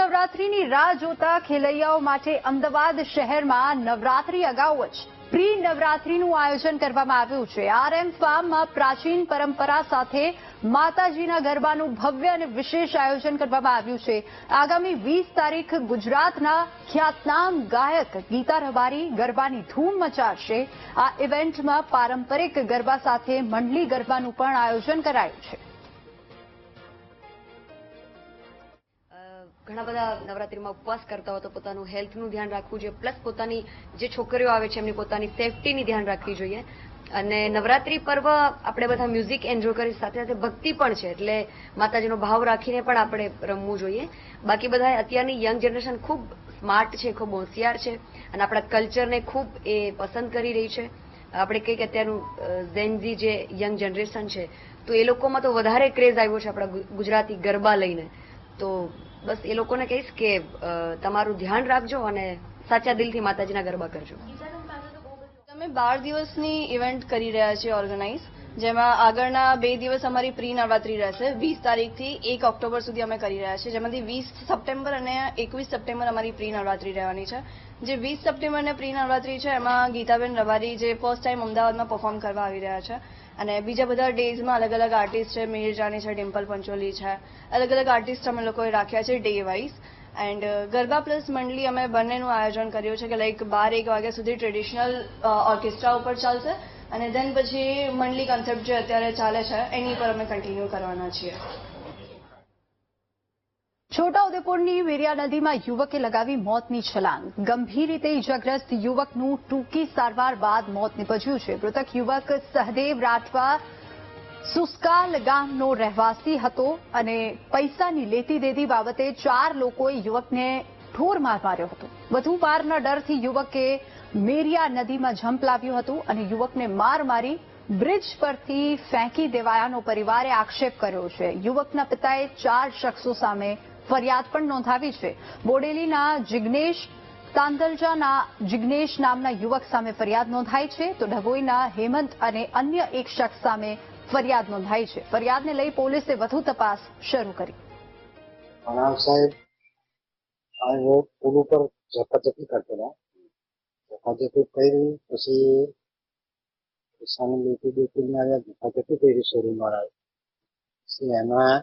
નવરાત્રીની રાહ જોતા ખેલૈયાઓ માટે અમદાવાદ શહેરમાં નવરાત્રી અગાઉ જ પ્રી નવરાત્રીનું આયોજન કરવામાં આવ્યું છે. આરએમ ફાર્મમાં પ્રાચીન પરંપરા સાથે માતાજીના ગરબાનું ભવ્ય અને વિશેષ આયોજન કરવામાં આવ્યું છે. આગામી વીસ તારીખ ગુજરાતના ખ્યાતનામ ગાયક ગીતા રબારી ગરબાની ધૂમ મચાવશે આ ઇવેન્ટમાં પારંપરિક ગરબા સાથે મંડલી ગરબાનું પણ આયોજન કરાયું છે. ઘણા બધા નવરાત્રીમાં ઉપવાસ કરતા હોય તો પોતાનું હેલ્થનું ધ્યાન રાખવું જોઈએ. પ્લસ પોતાની જે છોકરીઓ આવે છે, એમની પોતાની સેફટીની ધ્યાન રાખવી જોઈએ. અને નવરાત્રી પર્વ આપણે બધા મ્યુઝિક એન્જોય કરી સાથે સાથે ભક્તિ પણ છે. એટલે માતાજીનો ભાવ રાખીને પણ આપણે રમવું જોઈએ. બાકી બધા અત્યારની યંગ જનરેશન ખૂબ સ્માર્ટ છે, ખૂબ હોશિયાર છે. અને આપણા કલ્ચરને ખૂબ એ પસંદ કરી રહી છે. આપણે કંઈક અત્યારનું ઝેનઝી જે યંગ જનરેશન છે, તો એ લોકોમાં તો વધારે ક્રેઝ આવ્યો છે આપણા ગુજરાતી ગરબા લઈને. તો બસ એ લોકોને કહીશ કે તમારું ધ્યાન રાખજો અને સાચા દિલથી માતાજીના ગરબા કરજો. તમે બાર દિવસની ઇવેન્ટ કરી રહ્યા છીએ ઓર્ગેનાઇઝ જેમાં આગળના બે દિવસ અમારી પ્રી નવરાત્રી રહેશે. વીસ તારીખથી એક ઓક્ટોબર સુધી અમે કરી રહ્યા છીએ. જેમાંથી વીસ સપ્ટેમ્બર અને એકવીસ સપ્ટેમ્બર અમારી પ્રી નવરાત્રી રહેવાની છે. જે વીસ સપ્ટેમ્બરને પ્રી નવરાત્રી છે, એમાં ગીતાબેન રબારી જે ફર્સ્ટ ટાઈમ અમદાવાદમાં પરફોર્મ કરવા આવી રહ્યા છે. અને બીજા બધા ડેઝમાં અલગ અલગ આર્ટિસ્ટ છે, મિહિર જાની છે, ડિમ્પલ પંચોલી છે. અલગ અલગ આર્ટિસ્ટ અમે લોકોએ રાખ્યા છે day wise and garba plus મંડળી અમે બંનેનું આયોજન કર્યું છે કે લાઈક બાર એક વાગ્યા સુધી ટ્રેડિશનલ ઓર્કેસ્ટ્રા ઉપર ચાલશે. અને દેન પછી મંડલી કન્સેપ્ટ જે અત્યારે ચાલે છે, એની પર અમે કન્ટિન્યુ કરવાના છીએ. છોટાઉદેપુરની વેરિયા નદીમાં યુવકે લગાવી મોતની છલાંગ. ગંભીર રીતે ઇજાગ્રસ્ત યુવકનું ટૂંકી સારવાર બાદ મોત નીપજ્યું છે. મૃતક યુવક સહદેવ રાઠવા સુસ્કાલ ગામનો રહેવાસી હતો અને પૈસાની લેતી દેતી બાબતે ચાર લોકોએ યુવકને ઠોર માર માર્યો હતો. વધુ મારના ડરથી યુવકે મેરિયા નદીમાં ઝંપલાવ્યું હતું અને યુવકને માર મારી બ્રિજ પરથી ફેંકી દેવાયાનો પરિવારે આક્ષેપ કર્યો છે. યુવકના પિતાએ ચાર શખ્સો સામે ફરિયાદ પણ નોંધાવી છે. બોડેલીના જિગ્નેશ તાંદલજાના જિગ્નેશ નામના યુવક સામે ફરિયાદ નોંધાઈ છે. તો ડભોઈના હેમંત અને અન્ય એક શખ્સ સામે ફરિયાદ નોંધાઈ છે. ફરિયાદને લઈ પોલીસે વધુ તપાસ શરૂ કરી. સાહેબ ઉપર ઝપાઝપી કરતા ઝપાઝપી કરી પછી પૈસાની લેતી દેતી ને આવ્યા ઝપાઝપી કરી શોરૂમ વાળા પછી એમાં